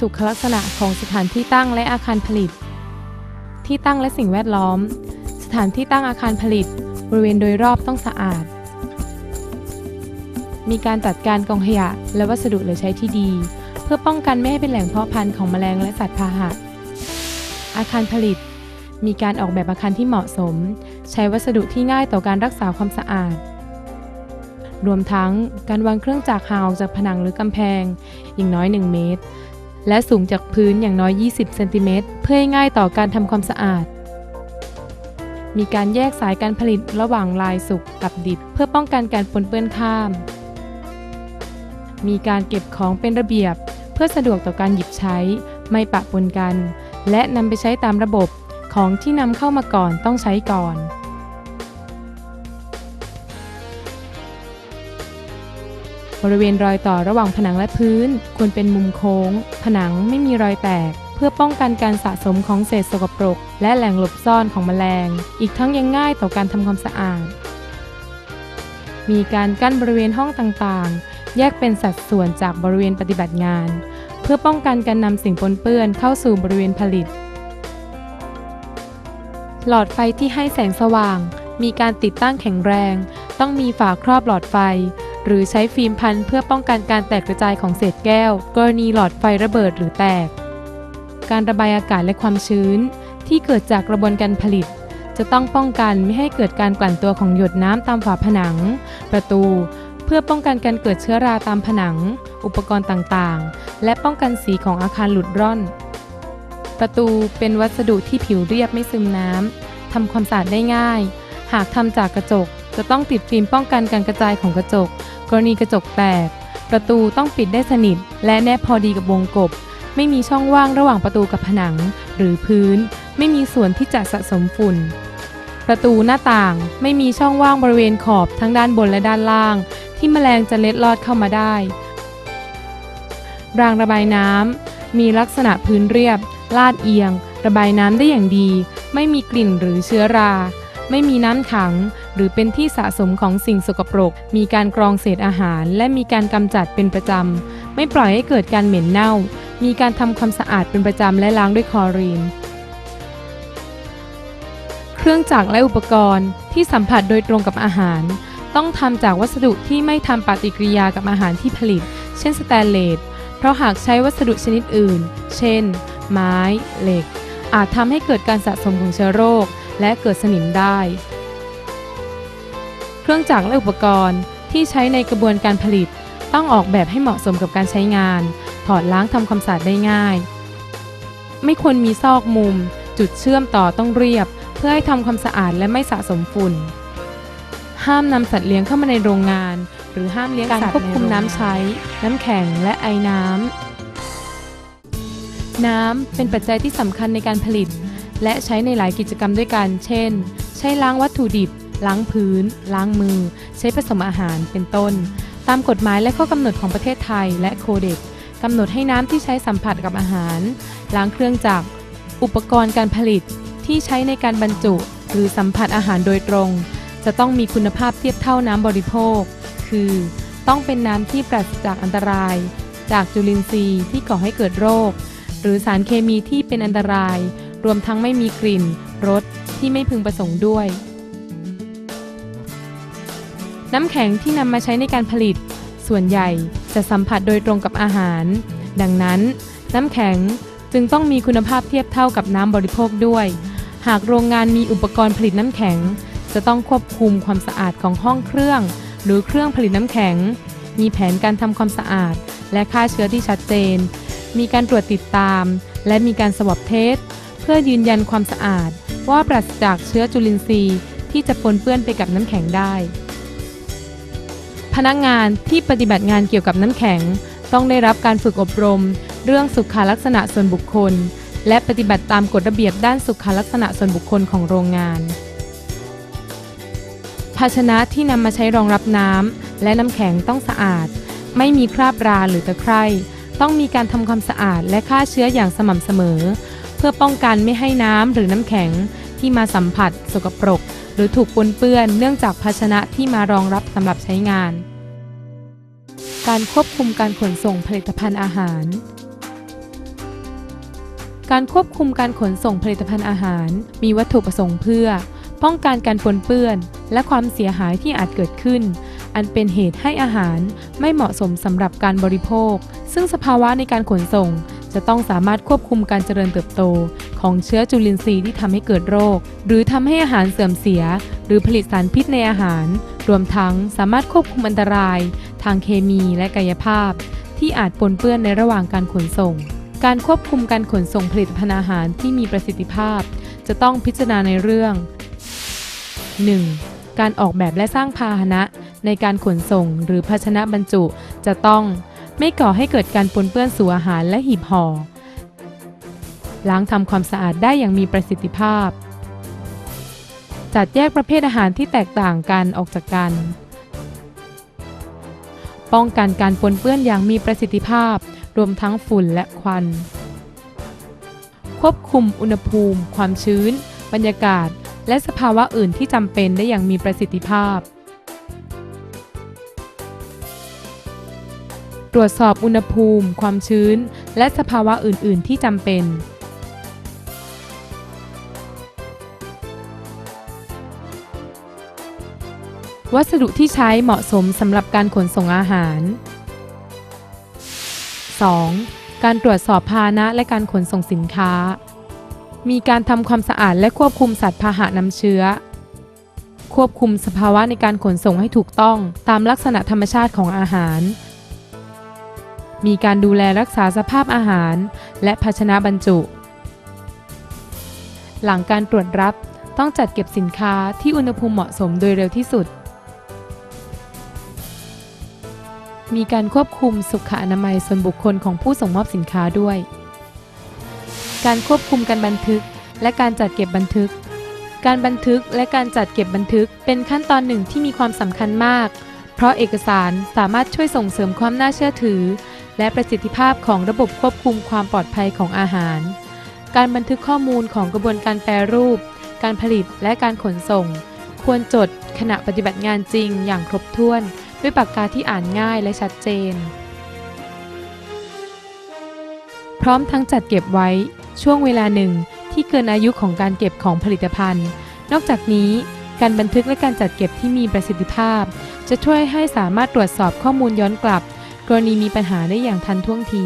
สุขลักษณะของสถานที่ตั้งและอาคารผลิต ที่ตั้งและสิ่งแวดล้อม สถานที่ตั้งอาคารผลิต บริเวณโดยรอบต้องสะอาด มีการจัดการกองขยะและวัสดุเหลือใช้ที่ดี เพื่อป้องกันไม่ให้เป็นแหล่งเพาะพันธุ์ของแมลงและสัตว์พาหะ อาคารผลิต มีการออกแบบอาคารที่เหมาะสม ใช้วัสดุที่ง่ายต่อการรักษาความสะอาดรวมทั้งการวางเครื่องจักรห่างออกจากผนังหรือกำแพง อย่างน้อย 1 เมตร และสูงจากพื้นอย่างน้อย 20 เซนติเมตรเพื่อให้ง่ายต่อการทำความสะอาด มีการแยกสายการผลิตระหว่างลายสุกกับดิบ เพื่อป้องกันการปนเปื้อนข้าม มีการเก็บของเป็นระเบียบ เพื่อสะดวกต่อการหยิบใช้ ไม่ปะปนกัน และนำไปใช้ตามระบบของที่นำเข้ามาก่อนต้องใช้ก่อน บริเวณรอยต่อระหว่างผนังและพื้น ควรเป็นมุมโค้ง ผนังไม่มีรอยแตก เพื่อป้องกันการสะสมของเศษสกปรก และแหล่งหลบซ่อนของแมลง อีกทั้งยังง่ายต่อการทำความสะอาด มีการกั้นบริเวณห้องต่างๆ แยกเป็นสัดส่วนจากบริเวณปฏิบัติงาน เพื่อป้องกันการนำสิ่งปนเปื้อนเข้าสู่บริเวณผลิต หลอดไฟที่ให้แสงสว่าง มีการติดตั้งแข็งแรง ต้องมีฝาครอบหลอดไฟ หรือใช้ฟิล์มพันเพื่อป้องกันการแตกกระจายของเศษแก้ว กรณีหลอดไฟระเบิดหรือแตก การระบายอากาศและความชื้น ที่เกิดจากกระบวนการผลิต จะต้องป้องกันไม่ให้เกิดการกลั่นตัวของหยดน้ำตามฝาผนัง ประตู เพื่อป้องกันการเกิดเชื้อราตามผนัง อุปกรณ์ต่างๆ และป้องกันสีของอาคารหลุดร่อน ประตูเป็นวัสดุที่ผิวเรียบไม่ซึมน้ำทำความสะอาดได้ง่าย หากทำจากกระจกจะต้องติดฟิล์มป้องกันการกระจายของกระจก กรณีกระจกแตก ประตูต้องปิดได้สนิท และแนบพอดีกับวงกบ ไม่มีช่องว่างระหว่างประตูกับผนัง หรือพื้น ไม่มีส่วนที่จะสะสมฝุ่น ประตูหน้าต่างไม่มีช่องว่างบริเวณขอบทั้งด้านบนและด้านล่าง ที่แมลงจะเล็ดลอดเข้ามาได้ รางระบายน้ำมีลักษณะพื้นเรียบ ลาดเอียง ระบายน้ำได้อย่างดี ไม่มีกลิ่นหรือเชื้อรา ไม่มีน้ำขัง หรือเป็นที่สะสมของสิ่งสกปรก มีการกรองเศษอาหาร และมีการกำจัดเป็นประจำ ไม่ปล่อยให้เกิดการเหม็นเน่า มีการทำความสะอาดเป็นประจำและล้างด้วยคลอรีน เครื่องจักรและอุปกรณ์ที่สัมผัสโดยตรงกับอาหาร ต้องทำจากวัสดุที่ไม่ทำปฏิกิริยากับอาหารที่ผลิต เช่นสแตนเลส เพราะหากใช้วัสดุชนิดอื่น เช่น ไม้ เหล็ก อาจทำให้เกิดการสะสมของเชื้อโรค และเกิดสนิมได้ เครื่องจักรและอุปกรณ์ที่ใช้ในกระบวนการผลิต ต้องออกแบบให้เหมาะสมกับการใช้งาน ถอดล้างทำความสะอาดได้ง่าย ไม่ควรมีซอกมุม จุดเชื่อมต่อต้องเรียบ เพื่อให้ทำความสะอาดและไม่สะสมฝุ่น ห้ามนำสัตว์เลี้ยงเข้ามาในโรงงาน หรือห้ามเลี้ยงสัตว์ควบคุมน้ำใช้ น้ำแข็งและไอน้ำน้ำเป็นปัจจัยที่สำคัญในการผลิต และใช้ในหลายกิจกรรมด้วยกัน เช่น ใช้ล้างวัตถุดิบ ล้างพื้น ล้างมือ ใช้ผสมอาหารเป็นต้น ตามกฎหมายและข้อกำหนดของประเทศไทยและโคเด็กกำหนดให้น้ำที่ใช้สัมผัสกับอาหาร ล้างเครื่องจักร อุปกรณ์การผลิตที่ใช้ในการบรรจุ หรือสัมผัสอาหารโดยตรง จะต้องมีคุณภาพเทียบเท่าน้ำบริโภค คือ ต้องเป็นน้ำที่ปราศจากอันตราย จากจุลินทรีย์ที่ก่อให้เกิดโรค หรือสารเคมีที่เป็นอันตราย รวมทั้งไม่มีกลิ่น รสที่ไม่พึงประสงค์ด้วย น้ำแข็งที่นำมาใช้ในการผลิต ส่วนใหญ่จะสัมผัสโดยตรงกับอาหาร ดังนั้น น้ำแข็งจึงต้องมีคุณภาพเทียบเท่ากับน้ำบริโภคด้วย หากโรงงานมีอุปกรณ์ผลิตน้ำแข็ง จะต้องควบคุมความสะอาดของห้องเครื่อง หรือเครื่องผลิตน้ำแข็ง มีแผนการทำความสะอาด และฆ่าเชื้อที่ชัดเจน มีการตรวจติดตาม และมีการสวอปเทสเพื่อยืนยันความสะอาด ว่าปราศจากเชื้อจุลินทรีย์ที่จะปนเปื้อนไปกับน้ำแข็งได้ พนักงานที่ปฏิบัติงานเกี่ยวกับน้ำแข็ง ต้องได้รับการฝึกอบรม เรื่องสุขลักษณะส่วนบุคคล และปฏิบัติตามกฎระเบียบด้านสุขลักษณะส่วนบุคคลของโรงงาน ภาชนะที่นำมาใช้รองรับน้ำและน้ำแข็งต้องสะอาด ไม่มีคราบราหรือตะไคร่ต้องมีการทำความสะอาดและฆ่าเชื้ออย่างสม่ำเสมอ เพื่อป้องกันไม่ให้น้ำหรือน้ำแข็งที่มาสัมผัสสกปรก หรือถูกปนเปื้อนเนื่องจากภาชนะที่มารองรับสำหรับใช้งาน การควบคุมการขนส่งผลิตภัณฑ์อาหาร การควบคุมการขนส่งผลิตภัณฑ์อาหาร มีวัตถุประสงค์เพื่อ ป้องกันการปนเปื้อน และความเสียหายที่อาจเกิดขึ้น อันเป็นเหตุให้อาหารไม่เหมาะสมสำหรับการบริโภค ซึ่งสภาวะในการขนส่งจะต้องสามารถควบคุมการเจริญเติบโต ของเชื้อจุลินทรีย์ที่ทำให้เกิดโรค หรือทำให้อาหารเสื่อมเสีย หรือผลิตสารพิษในอาหาร รวมทั้งสามารถควบคุมอันตราย ทางเคมีและกายภาพ ที่อาจปนเปื้อนในระหว่างการขนส่ง การควบคุมการขนส่งผลิตภัณฑ์อาหารที่มีประสิทธิภาพ จะต้องพิจารณาในเรื่อง 1. การออกแบบและสร้างพาหนะ ในการขนส่งหรือภาชนะบรรจุจะต้อง ไม่ก่อให้เกิดการปนเปื้อนสู่อาหารและหีบห่อ ล้างทำความสะอาดได้อย่างมีประสิทธิภาพ จัดแยกประเภทอาหารที่แตกต่างกันออกจากกัน ป้องกันการปนเปื้อนอย่างมีประสิทธิภาพ รวมทั้งฝุ่นและควัน ควบคุมอุณหภูมิ ความชื้น บรรยากาศ และสภาวะอื่นที่จำเป็นได้อย่างมีประสิทธิภาพตรวจสอบอุณหภูมิ ความชื้น และสภาวะอื่น ๆ ที่จำเป็น วัสดุที่ใช้เหมาะสมสำหรับการขนส่งอาหาร 2. การตรวจสอบพาหนะและการขนส่งสินค้า มีการทำความสะอาดและควบคุมสัตว์พาหะนำเชื้อ ควบคุมสภาวะในการขนส่งให้ถูกต้องตามลักษณะธรรมชาติของอาหาร มีการดูแลรักษาสภาพอาหาร และภาชนะบรรจุ หลังการตรวจรับต้องจัดเก็บสินค้าที่อุณหภูมิเหมาะสมโดยเร็วที่สุด มีการควบคุมสุขอนามัยส่วนบุคคลของผู้ส่งมอบสินค้าด้วย การควบคุมการบันทึก และการจัดเก็บบันทึก การบันทึกและการจัดเก็บบันทึกเป็นขั้นตอนหนึ่งที่มีความสำคัญมาก เพราะเอกสารสามารถช่วยส่งเสริมความน่าเชื่อถือ และประสิทธิภาพของระบบควบคุมความปลอดภัยของอาหาร การบันทึกข้อมูลของกระบวนการแปรรูป การผลิตและการขนส่ง ควรจดขณะปฏิบัติงานจริงอย่างครบถ้วน ด้วยปากกาที่อ่านง่ายและชัดเจน พร้อมทั้งจัดเก็บไว้ช่วงเวลาหนึ่งที่เกินอายุของการเก็บของผลิตภัณฑ์ นอกจากนี้การบันทึกและการจัดเก็บที่มีประสิทธิภาพ จะช่วยให้สามารถตรวจสอบข้อมูลย้อนกลับ กรณีมีปัญหาได้อย่างทันท่วงที